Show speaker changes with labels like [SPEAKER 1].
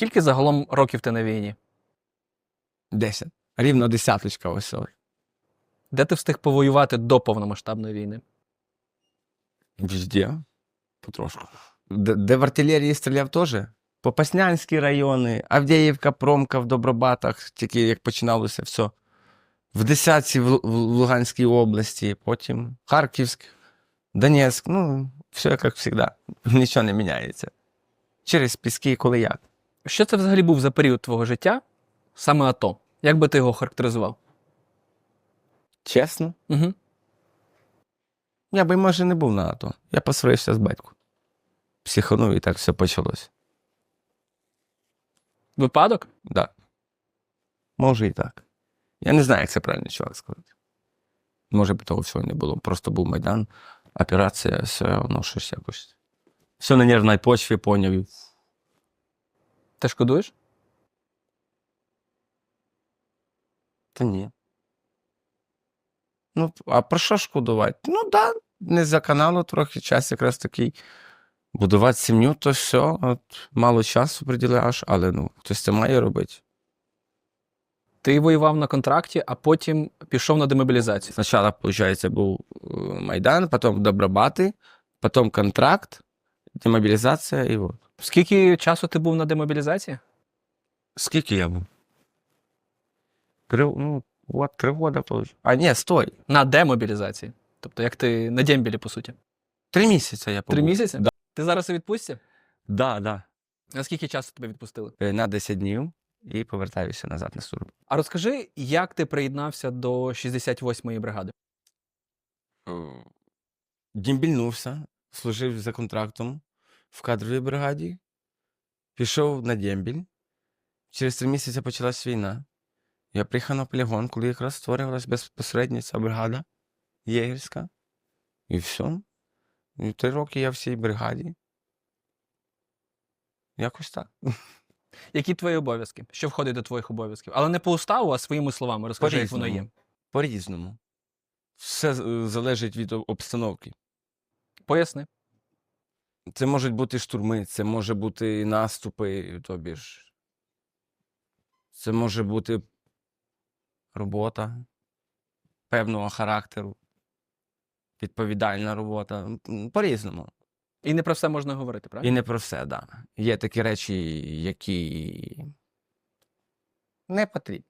[SPEAKER 1] Скільки загалом років ти на війні?
[SPEAKER 2] 10. Рівно десяточка ось.
[SPEAKER 1] Де ти встиг повоювати до повномасштабної війни?
[SPEAKER 2] Везде. Потрошку. Де, де в артилерії стріляв теж? Попаснянські райони, Авдіївка, Промка в Добробатах, тільки як починалося все. В Десятці в, в Луганській області, потім Харківськ, Донецьк. Ну, все як завжди. Нічого не міняється. Через піски, коли як.
[SPEAKER 1] Що це взагалі був за період твого життя? Саме АТО. Як би ти його характеризував?
[SPEAKER 2] Чесно,
[SPEAKER 1] Угу.
[SPEAKER 2] я би, може, не був на АТО. Я посварився з батьком. Психанув і так все почалось.
[SPEAKER 1] Випадок?
[SPEAKER 2] Да. Може і так. Я не знаю, як це правильно чувак сказати. Може би того всього не було. Просто був Майдан, операція, все, воно щось якось. Все на нервній почві поняв.
[SPEAKER 1] Ти шкодуєш?
[SPEAKER 2] Та ні. Ну, а про що шкодувати? Ну, да, не за каналу трохи час якраз такий. Будувати сім'ю, то все, от мало часу приділяєш, але ну, хтось це має робити.
[SPEAKER 1] Ти воював на контракті, а потім пішов на демобілізацію.
[SPEAKER 2] Спочатку, виходить, був е, Майдан, потім Добробати, потім контракт, демобілізація і от.
[SPEAKER 1] Скільки часу ти був на демобілізації?
[SPEAKER 2] Скільки я був? Три, ну, от, три получ- А, ні, стой.
[SPEAKER 1] На демобілізації. Тобто, як ти на дембілі, по суті.
[SPEAKER 2] Три місяці я побув.
[SPEAKER 1] Три місяці?
[SPEAKER 2] Да.
[SPEAKER 1] Ти зараз у відпустці?
[SPEAKER 2] Да, да.
[SPEAKER 1] На скільки часу тебе відпустили?
[SPEAKER 2] Е, На 10 днів і повертаюся назад на службу.
[SPEAKER 1] А розкажи, як ти приєднався до 68-ї бригади?
[SPEAKER 2] Е, Дімбільнувся, служив за контрактом в кадровій бригаді, пішов на дембіль. Через три місяці почалась війна. Я приїхав на полігон, коли якраз створювалась безпосередньо ця бригада єгерська. І все. І три роки я в цій бригаді. Якось так.
[SPEAKER 1] Які твої обов'язки? Що входить до твоїх обов'язків? Але не по уставу, а своїми словами. Розкажи, як воно є.
[SPEAKER 2] По-різному. По-різному. Все е, залежить від обстановки.
[SPEAKER 1] Поясни.
[SPEAKER 2] Це можуть бути штурми, це може бути наступи, тобі ж. Це може бути робота певного характеру, відповідальна робота. По-різному.
[SPEAKER 1] І не про все можна говорити, правильно?
[SPEAKER 2] І не про все, так. Да. Є такі речі, які не потрібні.